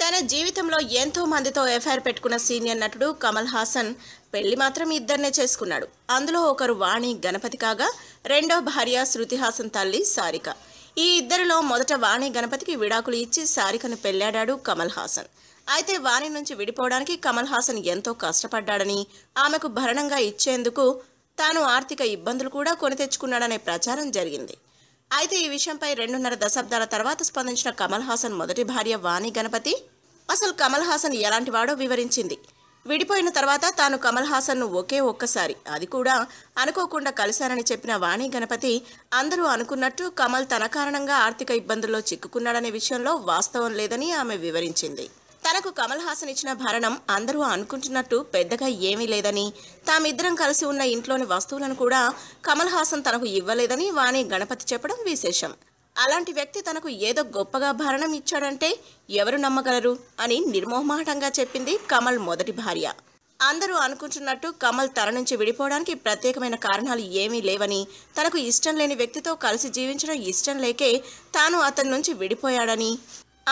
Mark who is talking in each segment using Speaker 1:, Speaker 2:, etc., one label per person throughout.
Speaker 1: తన జీవితంలో ఎంతో మందితో ఎఫ్ఐఆర్ పెట్టుకున్న సీనియర్ నటుడు కమల్ హాసన్ పెళ్ళి మాత్రం ఇద్దరినే చేసుకున్నాడు. అందులో ఒకరు వాణి గణపతి కాగా రెండో భార్య శృతి హాసన్ తల్లి సారిక. ఈ ఇద్దరిలో మొదట వాణి గణపతికి విడాకులు ఇచ్చి సారికను పెళ్ళాడాడు కమల్ హాసన్. అయితే వాణి నుంచి విడిపోవడానికి కమల్ హాసన్ ఎంతో కష్టపడ్డాడని ఆమెకు భరణంగా ఇచ్చేందుకు తాను ఆర్థిక ఇబ్బందులు కూడా కొని తెచ్చుకున్నాడనే ప్రచారం జరిగింది. అయితే ఈ విషయంపై రెండున్నర దశాబ్దాల తర్వాత స్పందించిన కమల్ హాసన్ మొదటి భార్య వాణి గణపతి. అసలు కమల్ హాసన్ ఎలాంటి వాడో వివరించింది. విడిపోయిన తర్వాత తాను కమల్ హాసన్ను ఒకే ఒక్కసారి అది కూడా అనుకోకుండా కలిశానని చెప్పిన వాణి గణపతి అందరూ అనుకున్నట్టు కమల్ తన కారణంగా ఆర్థిక ఇబ్బందుల్లో చిక్కుకున్నాడనే విషయంలో వాస్తవం లేదని ఆమె వివరించింది. తనకు కమల్ హాసన్ ఇచ్చిన భరణం అందరూ అనుకుంటున్నట్టు పెద్దగా ఏమీ లేదని తామిద్దరం కలిసి ఉన్న ఇంట్లోని వస్తువులను కూడా కమల్ హాసన్ తనకు ఇవ్వలేదని వాణి గణపతి చెప్పడం విశేషం. అలాంటి వ్యక్తి తనకు ఏదో గొప్పగా భరణం ఇచ్చాడంటే ఎవరు నమ్మగలరు అని నిర్మోహమాటంగా చెప్పింది కమల్ మొదటి భార్య. అందరూ అనుకుంటున్నట్టు కమల్ తన నుంచి విడిపోవడానికి ప్రత్యేకమైన కారణాలు ఏమీ లేవని తనకు ఇష్టం లేని వ్యక్తితో కలిసి జీవించడం ఇష్టం లేకే తాను అతని నుంచి విడిపోయాడని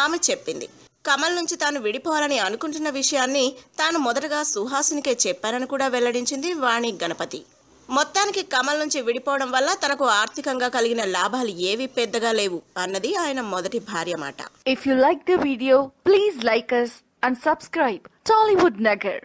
Speaker 1: ఆమె చెప్పింది. కమల్ నుంచి తాను విడిపోవాలని అనుకుంటున్న విషయాన్ని తాను మొదటగా సుహాసినికే చెప్పారని కూడా వెల్లడించింది వాణి గణపతి. మొత్తానికి కమల్ నుంచి విడిపోవడం వల్ల తనకు ఆర్థికంగా కలిగిన లాభాలు ఏవీ పెద్దగా లేవు అన్నది ఆయన మొదటి భార్య మాట.
Speaker 2: If you like the video please like and subscribe Tollywood Nagar